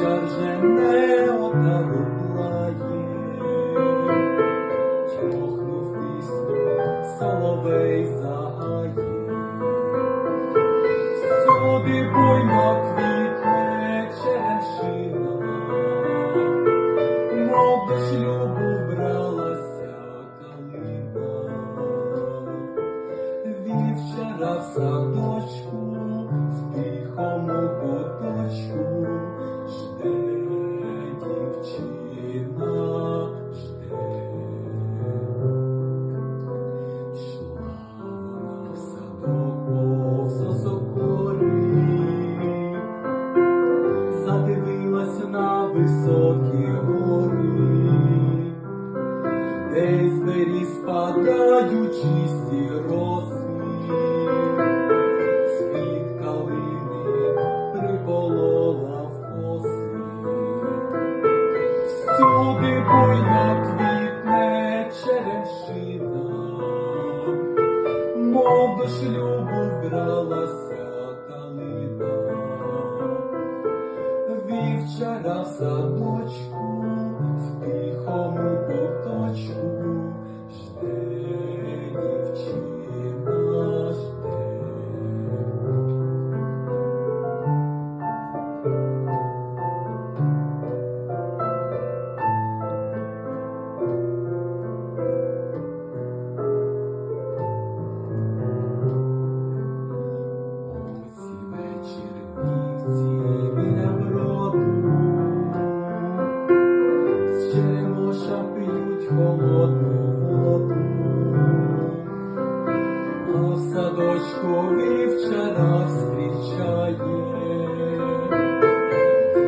серця вже не отару плає, чмохнув пісню соловей загає, собі буйно квітне черешина, мов до шлюбу вбралася калина, він вчера в садочку. вгорі спадають чисті розсвіт, світ калини приколола в посвіт, всюди буйно квітне черемшина, мов до шлюбу вбралася калина, вівчара в садочку. В садочку вівчара зустрічає.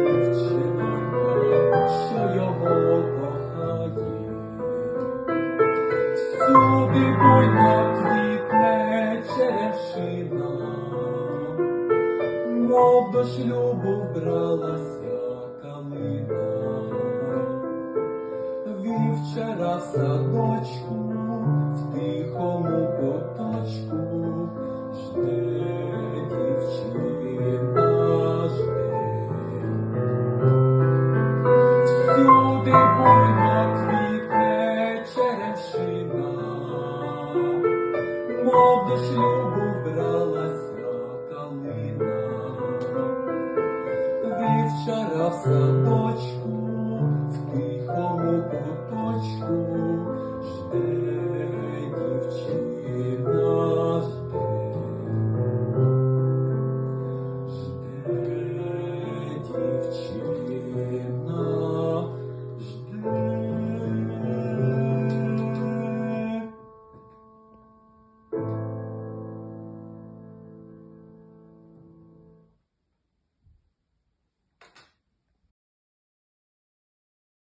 Дівчинонька, що його кохає. Всюди буйно квітне черешина, мов до шлюбу вбралася калина, вівчара в мов до шлюбу вбралася калина, вівчара в садочку,